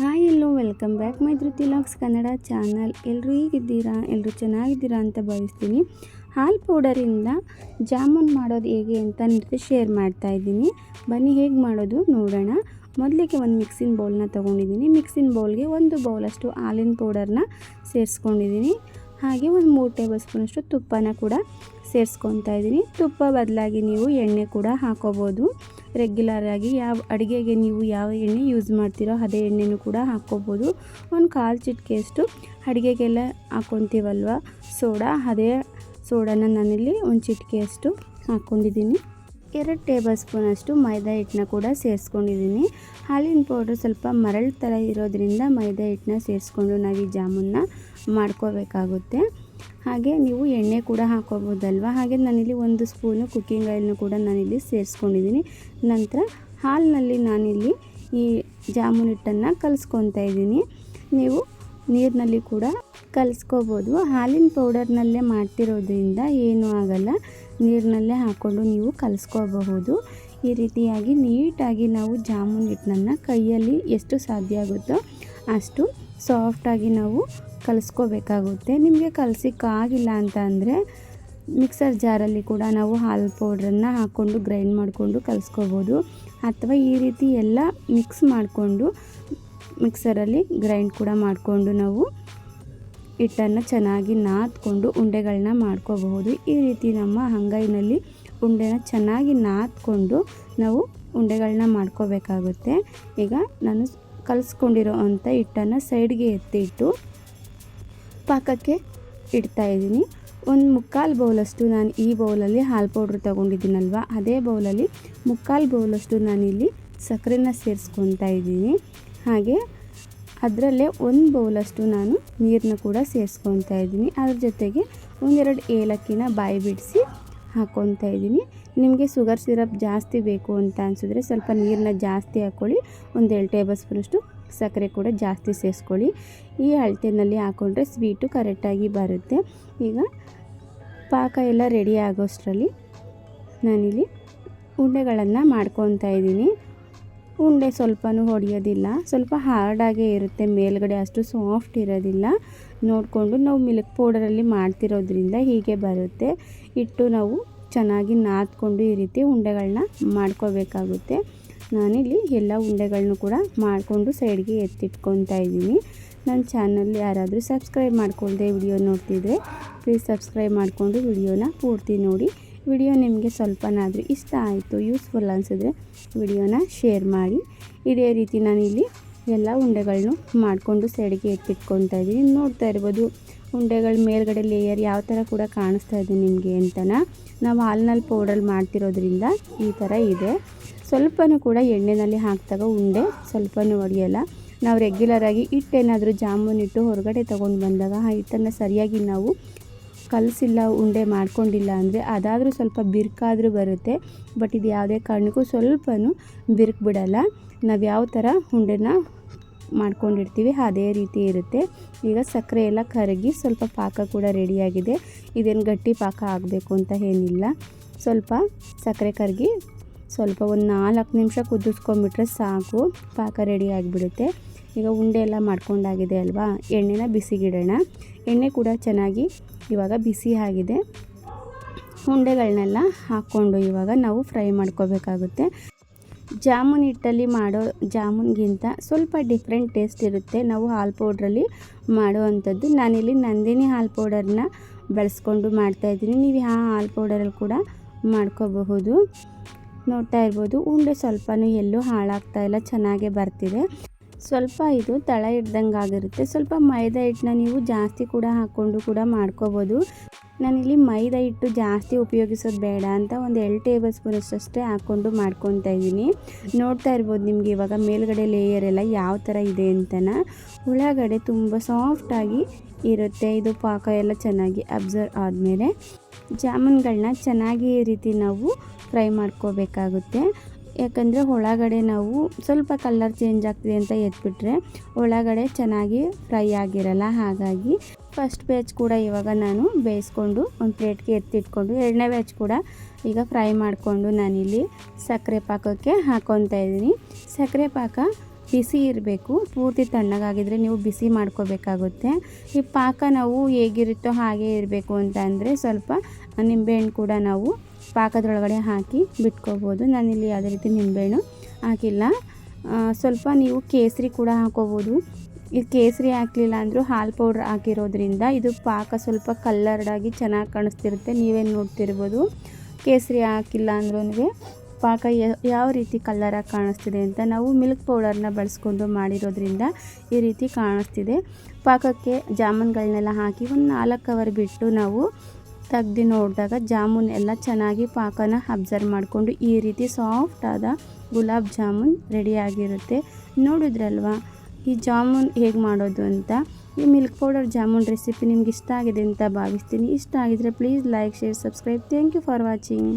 Hi hello, welcome back my Dhriti locks Kannada channel. ಎಲ್ಲರೂ ಹೀಗಿದ್ದೀರಾ? ಎಲ್ಲರೂ ಚೆನ್ನಾಗಿದ್ದೀರಾ ಅಂತ ಭಾವಿಸ್ತೀನಿ. ಹಾಲು ಪೌಡರಿಂದ ಜಾಮೂನ್ ಮಾಡೋದು ಹೇಗೆ ಅಂತ ನಿಮಗೆ ಶೇರ್ ಮಾಡ್ತಾ ಇದ್ದೀನಿ. ಬನ್ನಿ, ಹೇಗೆ ಮಾಡೋದು ನೋಡೋಣ. ಮೊದಲಿಗೆ ಒಂದು ಮಿಕ್ಸಿನ ಬೌಲ್ನ ತೊಗೊಂಡಿದ್ದೀನಿ. ಮಿಕ್ಸಿನ ಬೌಲ್ಗೆ ಒಂದು ಬೌಲಷ್ಟು ಹಾಲಿನ ಪೌಡರ್ನ ಸೇರಿಸ್ಕೊಂಡಿದ್ದೀನಿ. ಹಾಗೆ ಒಂದು ಮೂರು ಟೇಬಲ್ ಸ್ಪೂನಷ್ಟು ತುಪ್ಪನ ಕೂಡ ಸೇರಿಸ್ಕೊತಾ ಇದ್ದೀನಿ. ತುಪ್ಪ ಬದಲಾಗಿ ನೀವು ಎಣ್ಣೆ ಕೂಡ ಹಾಕೋಬೋದು. ರೆಗ್ಯುಲರಾಗಿ ಯಾವ ಅಡುಗೆಗೆ ನೀವು ಯಾವ ಎಣ್ಣೆ ಯೂಸ್ ಮಾಡ್ತೀರೋ ಅದೇ ಎಣ್ಣೆನೂ ಕೂಡ ಹಾಕ್ಕೋಬೋದು ಒಂದು ಕಾಲು ಚಿಟಿಕೆಯಷ್ಟು ಅಡುಗೆಗೆಲ್ಲ ಹಾಕ್ಕೊತೀವಲ್ವ ಸೋಡಾ, ಅದೇ ಸೋಡಾನ ನಾನಿಲ್ಲಿ ಒಂದು ಚಿಟಿಕೆಯಷ್ಟು ಹಾಕ್ಕೊಂಡಿದ್ದೀನಿ ಎರಡು ಟೇಬಲ್ ಸ್ಪೂನಷ್ಟು ಮೈದಾ ಹಿಟ್ಟನ್ನ ಕೂಡ ಸೇರಿಸ್ಕೊಂಡಿದ್ದೀನಿ. ಹಾಲಿನ ಪೌಡ್ರ್ ಸ್ವಲ್ಪ ಮರಳು ಥರ ಇರೋದ್ರಿಂದ ಮೈದಾ ಹಿಟ್ಟನ್ನ ಸೇರಿಸ್ಕೊಂಡು ನಾವು ಈ ಜಾಮೂನ್ನ ಮಾಡ್ಕೋಬೇಕಾಗುತ್ತೆ. ಹಾಗೆ ನೀವು ಎಣ್ಣೆ ಕೂಡ ಹಾಕೋಬೋದಲ್ವ ಹಾಗೆ ನಾನಿಲ್ಲಿ ಒಂದು ಸ್ಪೂನು ಕುಕ್ಕಿಂಗ್ ಆಯಿಲ್ನು ಕೂಡ ನಾನಿಲ್ಲಿ ಸೇರಿಸ್ಕೊಂಡಿದ್ದೀನಿ. ನಂತರ ಹಾಲಿನಲ್ಲಿ ನಾನಿಲ್ಲಿ ಈ ಜಾಮೂನ್ ಹಿಟ್ಟನ್ನು ಕಲಿಸ್ಕೊತಾ ಇದ್ದೀನಿ. ನೀವು ನೀರಿನಲ್ಲಿ ಕೂಡ ಕಲಿಸ್ಕೋಬೋದು. ಹಾಲಿನ ಪೌಡರ್ನಲ್ಲೇ ಮಾಡ್ತಿರೋದ್ರಿಂದ ಏನೂ ಆಗಲ್ಲ. ನೀರಿನಲ್ಲೇ ಹಾಕ್ಕೊಂಡು ನೀವು ಕಲಿಸ್ಕೋಬಹುದು. ಈ ರೀತಿಯಾಗಿ ನೀಟಾಗಿ ನಾವು ಜಾಮೂನ್ ಹಿಟ್ಟನ್ನು ಕೈಯಲ್ಲಿ ಎಷ್ಟು ಸಾಧ್ಯ ಆಗುತ್ತೋ ಅಷ್ಟು ಸಾಫ್ಟಾಗಿ ನಾವು ಕಲಿಸ್ಕೋಬೇಕಾಗುತ್ತೆ. ನಿಮಗೆ ಕಲಸಿಕ್ಕಾಗಿಲ್ಲ ಅಂತ ಅಂದರೆ ಮಿಕ್ಸರ್ ಜಾರಲ್ಲಿ ಕೂಡ ನಾವು ಹಾಲು ಪೌಡ್ರನ್ನು ಹಾಕ್ಕೊಂಡು ಗ್ರೈಂಡ್ ಮಾಡಿಕೊಂಡು ಕಲಿಸ್ಕೋಬೋದು ಅಥವಾ ಈ ರೀತಿ ಎಲ್ಲ ಮಿಕ್ಸ್ ಮಾಡಿಕೊಂಡು ಮಿಕ್ಸರಲ್ಲಿ ಗ್ರೈಂಡ್ ಕೂಡ ಮಾಡಿಕೊಂಡು ನಾವು ಹಿಟ್ಟನ್ನು ಚೆನ್ನಾಗಿ ನಾದ್ಕೊಂಡು ಉಂಡೆಗಳನ್ನ ಮಾಡ್ಕೋಬಹುದು. ಈ ರೀತಿ ನಮ್ಮ ಅಂಗೈನಲ್ಲಿ ಉಂಡೆನ ಚೆನ್ನಾಗಿ ನಾದ್ಕೊಂಡು ನಾವು ಉಂಡೆಗಳನ್ನ ಮಾಡ್ಕೋಬೇಕಾಗುತ್ತೆ. ಈಗ ನಾನು ಕಲಿಸ್ಕೊಂಡಿರೋ ಅಂಥ ಹಿಟ್ಟನ್ನು ಸೈಡ್ಗೆ ಎತ್ತಿಟ್ಟು ಪಾಕಕ್ಕೆ ಇಡ್ತಾಯಿದ್ದೀನಿ ಒಂದು ಮುಕ್ಕಾಲು ಬೌಲಷ್ಟು ನಾನು ಈ ಬೌಲಲ್ಲಿ ಹಾಲು ಪೌಡ್ರ್ ತೊಗೊಂಡಿದ್ದೀನಲ್ವ? ಅದೇ ಬೌಲಲ್ಲಿ ಮುಕ್ಕಾಲು ಬೌಲಷ್ಟು ನಾನಿಲ್ಲಿ ಸಕ್ಕರೆನ ಸೇರಿಸ್ಕೊತಾ ಇದ್ದೀನಿ. ಹಾಗೆ ಅದರಲ್ಲೇ ಒಂದು ಬೌಲಷ್ಟು ನಾನು ನೀರನ್ನ ಕೂಡ ಸೇರಿಸ್ಕೊತಾ ಇದ್ದೀನಿ. ಅದ್ರ ಜೊತೆಗೆ ಒಂದೆರಡು ಏಲಕ್ಕಿನ ಬಾಯಿ ಬಿಡಿಸಿ ಹಾಕ್ಕೊತಾ ಇದ್ದೀನಿ. ನಿಮಗೆ ಶುಗರ್ ಸಿರಪ್ ಜಾಸ್ತಿ ಬೇಕು ಅಂತ ಅನಿಸಿದ್ರೆ ಸ್ವಲ್ಪ ನೀರನ್ನ ಜಾಸ್ತಿ ಹಾಕ್ಕೊಳ್ಳಿ. ಒಂದು ಎರಡು ಟೇಬಲ್ ಸ್ಪೂನಷ್ಟು ಸಕ್ಕರೆ ಕೂಡ ಜಾಸ್ತಿ ಸೇರಿಸ್ಕೊಳ್ಳಿ. ಈ ಅಳತೆನಲ್ಲಿ ಹಾಕ್ಕೊಂಡ್ರೆ ಸ್ವೀಟು ಕರೆಕ್ಟಾಗಿ ಬರುತ್ತೆ. ಈಗ ಪಾಕ ಎಲ್ಲ ರೆಡಿ ಆಗೋಷ್ಟರಲ್ಲಿ ನಾನಿಲ್ಲಿ ಉಂಡೆಗಳನ್ನು ಮಾಡ್ಕೊತಾ ಇದ್ದೀನಿ. ಉಂಡೆ ಸ್ವಲ್ಪನೂ ಹೊಡೆಯೋದಿಲ್ಲ. ಸ್ವಲ್ಪ ಹಾರ್ಡಾಗೇ ಇರುತ್ತೆ. ಮೇಲ್ಗಡೆ ಅಷ್ಟು ಸಾಫ್ಟ್ ಇರೋದಿಲ್ಲ. ನೋಡಿಕೊಂಡು ನಾವು ಮಿಲ್ಕ್ ಪೌಡರಲ್ಲಿ ಮಾಡ್ತಿರೋದ್ರಿಂದ ಹೀಗೆ ಬರುತ್ತೆ. ಇಟ್ಟು ನಾವು ಚೆನ್ನಾಗಿ ನಾದ್ಕೊಂಡು ಈ ರೀತಿ ಉಂಡೆಗಳನ್ನ ಮಾಡ್ಕೋಬೇಕಾಗುತ್ತೆ. ನಾನಿಲ್ಲಿ ಎಲ್ಲ ಉಂಡೆಗಳನ್ನು ಕೂಡ ಮಾಡಿಕೊಂಡು ಸೈಡ್ಗೆ ಎತ್ತಿಟ್ಕೊತಾ ಇದ್ದೀನಿ. ನನ್ನ ಚಾನಲ್ ಯಾರಾದರೂ ಸಬ್ಸ್ಕ್ರೈಬ್ ಮಾಡ್ಕೊಳ್ದೆ ವಿಡಿಯೋ ನೋಡ್ತಿದ್ರೆ ಪ್ಲೀಸ್ ಸಬ್ಸ್ಕ್ರೈಬ್ ಮಾಡಿಕೊಂಡು ವಿಡಿಯೋನ ಪೂರ್ತಿ ನೋಡಿ. ವಿಡಿಯೋ ನಿಮಗೆ ಸ್ವಲ್ಪನಾದರೂ ಇಷ್ಟ ಆಯಿತು ಯೂಸ್ಫುಲ್ ಅನಿಸಿದ್ರೆ ವಿಡಿಯೋನ ಶೇರ್ ಮಾಡಿ. ಇದೇ ರೀತಿ ನಾನಿಲ್ಲಿ ಎಲ್ಲ ಉಂಡೆಗಳನ್ನು ಮಾಡಿಕೊಂಡು ಸೈಡ್ಗೆ ಎತ್ತಿಟ್ಕೊತಾ ಇದ್ದೀನಿ. ನೋಡ್ತಾ ಇರ್ಬೋದು, ಉಂಡೆಗಳ ಮೇಲ್ಗಡೆ ಲೇಯರ್ ಯಾವ ಥರ ಕೂಡ ಕಾಣಿಸ್ತಾ ಇದೆ ನಿಮಗೆ ಅಂತನ. ನಾವು ಹಾಲಿನಲ್ಲಿ ಪೌಡ್ರಲ್ಲಿ ಮಾಡ್ತಿರೋದ್ರಿಂದ ಈ ಥರ ಇದೆ. ಸ್ವಲ್ಪನೂ ಕೂಡ ಎಣ್ಣೆನಲ್ಲಿ ಹಾಕಿದಾಗ ಉಂಡೆ ಸ್ವಲ್ಪನೂ ಒಡೆಯಲ್ಲ. ನಾವು ರೆಗ್ಯುಲರಾಗಿ ಹಿಟ್ಟೇನಾದರೂ ಜಾಮೂನ್ ಇಟ್ಟು ಹೊರಗಡೆ ತೊಗೊಂಡು ಬಂದಾಗ ಆ ಹಿಟ್ಟನ್ನು ಸರಿಯಾಗಿ ನಾವು ಕಲಸಿಲ್ಲ, ಉಂಡೆ ಮಾಡ್ಕೊಂಡಿಲ್ಲ ಅಂದರೆ ಅದಾದರೂ ಸ್ವಲ್ಪ ಬಿರುಕಾದರೂ ಬರುತ್ತೆ. ಬಟ್ ಇದು ಯಾವುದೇ ಕಾರಣಕ್ಕೂ ಸ್ವಲ್ಪನೂ ಬಿರುಕು ಬಿಡಲ್ಲ. ನಾವು ಯಾವ ಥರ ಉಂಡೆನ ಮಾಡ್ಕೊಂಡಿರ್ತೀವಿ ಅದೇ ರೀತಿ ಇರುತ್ತೆ. ಈಗ ಸಕ್ಕರೆ ಎಲ್ಲ ಕರಗಿ ಸ್ವಲ್ಪ ಪಾಕ ಕೂಡ ರೆಡಿಯಾಗಿದೆ ಇದೇನು ಗಟ್ಟಿ ಪಾಕ ಆಗಬೇಕು ಅಂತ ಏನಿಲ್ಲ. ಸ್ವಲ್ಪ ಸಕ್ಕರೆ ಕರಗಿ ಸ್ವಲ್ಪ ಒಂದು ನಾಲ್ಕು ನಿಮಿಷ ಕುದಿಸ್ಕೊಂಬಿಟ್ರೆ ಸಾಕು. ಪಾಕ ರೆಡಿ ಆಗಿಬಿಡುತ್ತೆ. ಈಗ ಉಂಡೆ ಎಲ್ಲ ಮಾಡ್ಕೊಂಡಾಗಿದೆ ಅಲ್ವಾ? ಎಣ್ಣೆನ ಬಿಸಿಗಿಡೋಣ ಎಣ್ಣೆ ಕೂಡ ಚೆನ್ನಾಗಿ ಇವಾಗ ಬಿಸಿ ಆಗಿದೆ. ಉಂಡೆಗಳನ್ನೆಲ್ಲ ಹಾಕ್ಕೊಂಡು ಇವಾಗ ನಾವು ಫ್ರೈ ಮಾಡ್ಕೋಬೇಕಾಗುತ್ತೆ. ಜಾಮೂನ್ ಹಿಟ್ಟಲ್ಲಿ ಮಾಡೋ ಜಾಮೂನ್ಗಿಂತ ಸ್ವಲ್ಪ ಡಿಫ್ರೆಂಟ್ ಟೇಸ್ಟ್ ಇರುತ್ತೆ. ನಾವು ಹಾಲು ಪೌಡ್ರಲ್ಲಿ ಮಾಡುವಂಥದ್ದು. ನಾನಿಲ್ಲಿ ನಂದಿನಿ ಹಾಲು ಪೌಡರ್ನ ಬಳಸ್ಕೊಂಡು ಮಾಡ್ತಾಯಿದ್ದೀನಿ ನೀವು ಯಾವ ಹಾಲು ಪೌಡರಲ್ಲಿ ಕೂಡ ಮಾಡ್ಕೋಬಹುದು. ನೋಡ್ತಾ ಇರ್ಬೋದು. ಉಂಡೆ ಸ್ವಲ್ಪನೂ ಎಲ್ಲೂ ಹಾಳಾಗ್ತಾ ಇಲ್ಲ. ಚೆನ್ನಾಗೇ ಬರ್ತಿದೆ. ಸ್ವಲ್ಪ ಇದು ತಳ ಹಿಡ್ದಂಗೆ ಆಗಿರುತ್ತೆ. ಸ್ವಲ್ಪ ಮೈದಾ ಹಿಟ್ಟನ್ನ ನೀವು ಜಾಸ್ತಿ ಕೂಡ ಹಾಕ್ಕೊಂಡು ಕೂಡ ಮಾಡ್ಕೋಬೋದು. ನಾನಿಲ್ಲಿ ಮೈದಾ ಹಿಟ್ಟು ಜಾಸ್ತಿ ಉಪಯೋಗಿಸೋದು ಬೇಡ ಅಂತ ಒಂದು ಎರಡು ಟೇಬಲ್ ಸ್ಪೂನಷ್ಟೇ ಹಾಕ್ಕೊಂಡು ಮಾಡ್ಕೊತಾ ಇದ್ದೀನಿ. ನೋಡ್ತಾ ಇರ್ಬೋದು ನಿಮಗೆ ಇವಾಗ ಮೇಲ್ಗಡೆ ಲೇಯರ್ ಎಲ್ಲ ಯಾವ ಥರ ಇದೆ ಅಂತನ. ಒಳಗಡೆ ತುಂಬ ಸಾಫ್ಟಾಗಿ ಇರುತ್ತೆ. ಇದು ಪಾಕ ಎಲ್ಲ ಚೆನ್ನಾಗಿ ಅಬ್ಸರ್ವ್ ಆದಮೇಲೆ ಜಾಮೂನ್ಗಳನ್ನ ಚೆನ್ನಾಗಿ ಈ ರೀತಿ ನಾವು ಫ್ರೈ ಮಾಡ್ಕೋಬೇಕಾಗುತ್ತೆ. ಯಾಕಂದರೆ ಒಳಗಡೆ ನಾವು ಸ್ವಲ್ಪ ಕಲರ್ ಚೇಂಜ್ ಆಗ್ತಿದೆ ಅಂತ ಎತ್ಬಿಟ್ರೆ ಒಳಗಡೆ ಚೆನ್ನಾಗಿ ಫ್ರೈ ಆಗಿರಲ್ಲ, ಹಾಗಾಗಿ ಫಸ್ಟ್ ಬ್ಯಾಚ್ ಕೂಡ ಇವಾಗ ನಾನು ಬೇಯಿಸ್ಕೊಂಡು ಒಂದು ಪ್ಲೇಟ್ಗೆ ಎತ್ತಿಟ್ಕೊಂಡು ಎರಡನೇ ಬ್ಯಾಚ್ ಕೂಡ ಈಗ ಫ್ರೈ ಮಾಡಿಕೊಂಡು ನಾನಿಲ್ಲಿ ಸಕ್ಕರೆ ಪಾಕಕ್ಕೆ ಹಾಕ್ಕೊತಾ ಇದ್ದೀನಿ. ಸಕ್ಕರೆ ಪಾಕ ಬಿಸಿ ಇರಬೇಕು, ಪೂರ್ತಿ ತಣ್ಣಗಾಗಿದ್ದರೆ ನೀವು ಬಿಸಿ ಮಾಡ್ಕೋಬೇಕಾಗುತ್ತೆ. ಈ ಪಾಕ ನಾವು ಹೇಗಿರುತ್ತೋ ಹಾಗೆ ಇರಬೇಕು ಅಂತ ಅಂದರೆ ಸ್ವಲ್ಪ ನಿಂಬೆಹಣ್ಣು ಕೂಡ ನಾವು ಪಾಕದೊಳಗಡೆ ಹಾಕಿ ಬಿಟ್ಕೋಬೋದು. ನಾನಿಲ್ಲಿ ಯಾವುದೇ ರೀತಿ ನಿಂಬೆಹಣ್ಣು ಹಾಕಿಲ್ಲ. ಸ್ವಲ್ಪ ನೀವು ಕೇಸರಿ ಕೂಡ ಹಾಕೋಬೋದು. ಈ ಕೇಸರಿ ಹಾಕಲಿಲ್ಲ ಅಂದರೂ ಹಾಲು ಪೌಡ್ರ್ ಹಾಕಿರೋದ್ರಿಂದ ಇದು ಪಾಕ ಸ್ವಲ್ಪ ಕಲ್ಲರ್ಡಾಗಿ ಚೆನ್ನಾಗಿ ಕಾಣಿಸ್ತಿರುತ್ತೆ. ನೀವೇನು ನೋಡ್ತಿರ್ಬೋದು. ಕೇಸರಿ ಹಾಕಿಲ್ಲ ಅಂದ್ರೂ ಪಾಕ ಯಾವ ರೀತಿ ಕಲ್ಲರಾಗಿ ಕಾಣಿಸ್ತಿದೆ ಅಂತ ನಾವು ಮಿಲ್ಕ್ ಪೌಡರ್ನ ಬಳಸ್ಕೊಂಡು ಮಾಡಿರೋದ್ರಿಂದ ಈ ರೀತಿ ಕಾಣಿಸ್ತಿದೆ. ಪಾಕಕ್ಕೆ ಜಾಮೂನ್ಗಳನ್ನೆಲ್ಲ ಹಾಕಿ ಒಂದು ನಾಲ್ಕು ಅವರ್ ಬಿಟ್ಟು ನಾವು ತೆಗ್ದು ನೋಡಿದಾಗ ಜಾಮೂನ್ ಎಲ್ಲ ಚೆನ್ನಾಗಿ ಪಾಕನ ಅಬ್ಸರ್ವ್ ಮಾಡಿಕೊಂಡು ಈ ರೀತಿ ಸಾಫ್ಟ್ ಆದ ಗುಲಾಬ್ ಜಾಮೂನ್ ರೆಡಿಯಾಗಿರುತ್ತೆ ನೋಡಿದ್ರಲ್ವಾ? ಈ ಜಾಮೂನ್ ಹೇಗೆ ಮಾಡೋದು ಅಂತ? ಈ ಮಿಲ್ಕ್ ಪೌಡರ್ ಜಾಮೂನ್ ರೆಸಿಪಿ ನಿಮ್ಗೆ ಇಷ್ಟ ಆಗಿದೆ ಅಂತ ಭಾವಿಸ್ತೀನಿ. ಇಷ್ಟ ಆಗಿದ್ರೆ please like share subscribe thank you for watching